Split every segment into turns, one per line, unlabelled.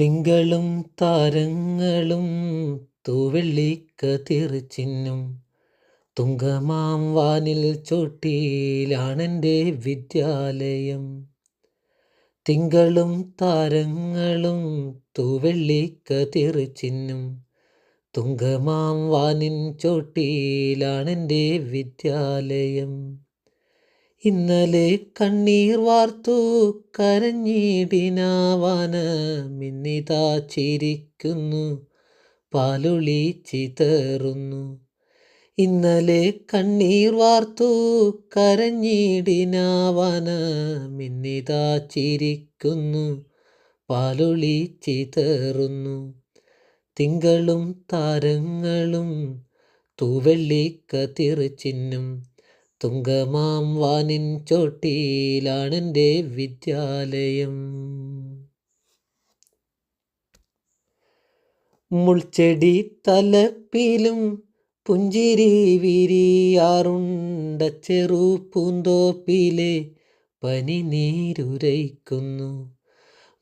തിങ്കളും താരങ്ങളും തൂവെള്ളിക്കതിർച്ചിന്നും തുങ്കമാം വാനിൽ ചോട്ടിയിലാണെന്റെ വിദ്യാലയം. തിങ്കളും താരങ്ങളും തൂവെള്ളിക്കതിർച്ചിന്നും തുങ്കമാം വാനിൻ ചോട്ടിയിലാണെന്റെ വിദ്യാലയം. ഇന്നലെ കണ്ണീർ വാർത്തു കരഞ്ഞിടിനാവാന മിന്നിതാ ചിരിക്കുന്നു പാലുളി ചിതറുന്നു. ഇന്നലെ കണ്ണീർ വാർത്തു കരഞ്ഞിടിനാവാന മിന്നിതാ ചിരിക്കുന്നു പാലുളി ചിതറുന്നു. തിങ്കളും താരങ്ങളും തൂവെള്ളി കതിർ ചിന്നും തുങ്കമാം വാനിൻ ചോട്ടിയിലാണെന്റെ വിദ്യാലയം. മുൾച്ചെടി തലപ്പിലും പുഞ്ചിരി വിരിയാറുണ്ട ചെറു പൂന്തോപ്പിലെ പനി നീരുരയ്ക്കുന്നു.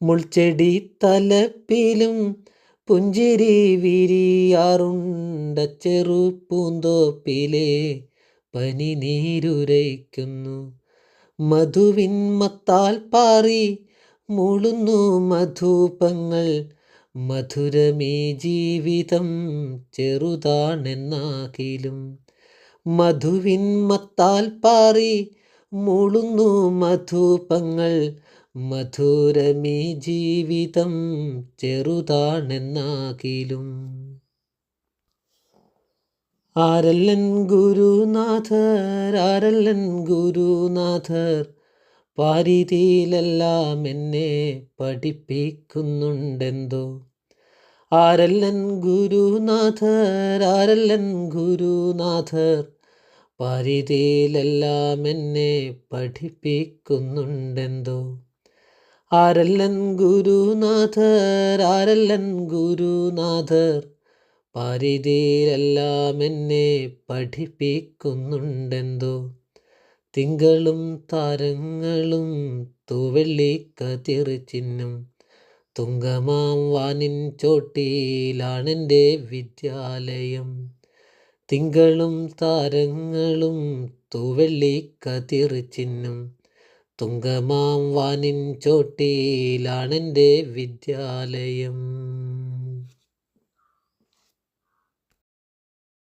മുൾച്ചെടി തലപ്പിലും പുഞ്ചിരി വിരിയാറുണ്ട ചെറു പൂന്തോപ്പിലെ പനി നീരുരയ്ക്കുന്നു. മധുവിൻ മത്താൽ പാറി മൂളുന്നു മധുപങ്ങൾ. മധുരമേ ജീവിതം ചെറുതാണെന്നാകിലും. മധുവിൻ മത്താൽ പാറി മൂളുന്നു മധുപങ്ങൾ. മധുരമേ ജീവിതം ചെറുതാണെന്നാകിലും. ആരല്ലൻ ഗുരുനാഥർ ആരല്ലൻ ഗുരുനാഥർ പാരിതിയിലെല്ലാം എന്നെ പഠിപ്പിക്കുന്നുണ്ടെന്തോ? ആരല്ലൻ ഗുരുനാഥർ ആരല്ലൻ ഗുരുനാഥർ പാരിതിയിലെല്ലാം എന്നെ പഠിപ്പിക്കുന്നുണ്ടെന്തോ? ആരല്ലൻ ഗുരുനാഥർ ആരല്ലൻ ഗുരുനാഥർ പാരിതിയിലെല്ലാം എന്നെ പഠിപ്പിക്കുന്നുണ്ടെന്തോ? തിങ്കളും താരങ്ങളും തൂവെള്ളിക്കതിർ ചിഹ്നം തുങ്കമാം വാനിൻ ചോട്ടിയിലാണെന്റെ വിദ്യാലയം. തിങ്കളും താരങ്ങളും തൂവെള്ളിക്കതിർ ചിഹ്നം തുങ്കമാം വാനിൻ ചോട്ടിയിലാണെന്റെ വിദ്യാലയം.